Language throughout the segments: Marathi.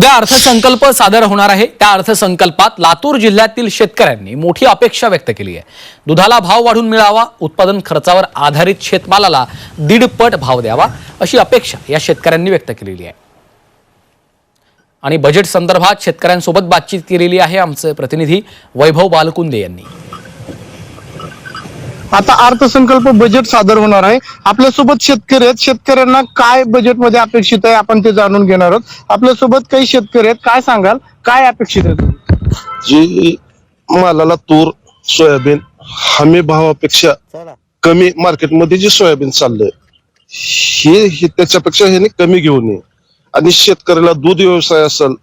उद्या अर्थसंकल्प सादर होणार आहे. त्या अर्थसंकल्पात लातूर जिल्ह्यातील शेतकऱ्यांनी मोठी अपेक्षा व्यक्त केली आहे. दुधाला भाव वाढून मिळावा उत्पादन खर्चावर आधारित शेतमालाला दीडपट भाव द्यावा अशी अपेक्षा या शेतकऱ्यांनी व्यक्त केलेली आहे. आणि बजेट संदर्भात शेतकऱ्यांसोबत बातचीत केलेली आहे आमचे प्रतिनिधी वैभव बालकुंदे यांनी. आता अर्थसंकल्प बजेट सादर होणार आहे. आपल्यासोबत शेतकरी आहेत. शेतकऱ्यांना काय बजेटमध्ये अपेक्षित आहे आपण ते जाणून घेणार आहोत. आपल्यासोबत काही शेतकरी आहेत. काय सांगाल? काय अपेक्षित आहे? जी मालाला तूर सोयाबीन हमी भावापेक्षा कमी मार्केटमध्ये जे सोयाबीन चाललंय हे हे त्याच्यापेक्षा ह्याने कमी घेऊन ये. आणि शेतकऱ्याला दूध व्यवसाय असेल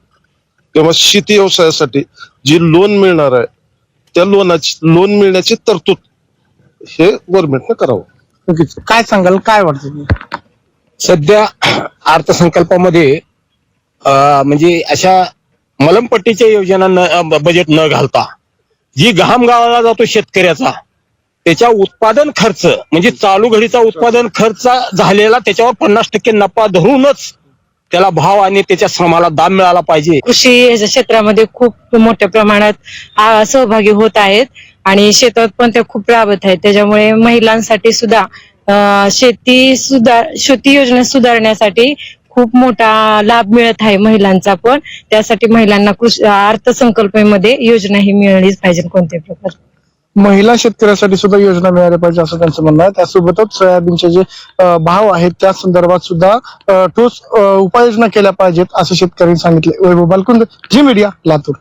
किंवा शेती व्यवसायासाठी जी लोन मिळणार आहे त्या लोनाची लोन मिळण्याची तरतूद हे गव्हर्नमेंटनं करावं नक्कीच. काय सांगाल काय वाटतं? सध्या अर्थसंकल्पामध्ये अं, म्हणजे अशा मलमपट्टीच्या योजना न बजेट न घालता जी घाम गावाला जातो शेतकऱ्याचा त्याच्या उत्पादन खर्च म्हणजे चालू घडीचा उत्पादन खर्च झालेला त्याच्यावर पन्नास टक्के नफा धरूनच त्याला भाव आणि त्याच्या श्रमाला दाम मिळाला पाहिजे. कृषी ह्याच्या क्षेत्रामध्ये खूप मोठ्या प्रमाणात आ, सहभागी होत आहेत आणि शेतात पण ते खूप राबत आहेत. त्याच्यामुळे महिलांसाठी सुद्धा अ, शेती सुधार शेती योजना सुधारण्यासाठी खूप मोठा लाभ मिळत आहे महिलांचा पण. त्यासाठी महिलांना कृषी अर्थसंकल्पामध्ये योजना ही मिळालीच पाहिजे कोणत्याही प्रकार. महिला शेतकऱ्यासाठी सुद्धा योजना मिळाल्या पाहिजे असं त्यांचं म्हणणं आहे. त्यासोबतच सोयाबीनचे जे भाव आहेत त्या संदर्भात सुद्धा ठोस उपाययोजना केल्या पाहिजेत असं शेतकऱ्यांनी सांगितले वैभव बालकुंद जी मीडिया लातूर.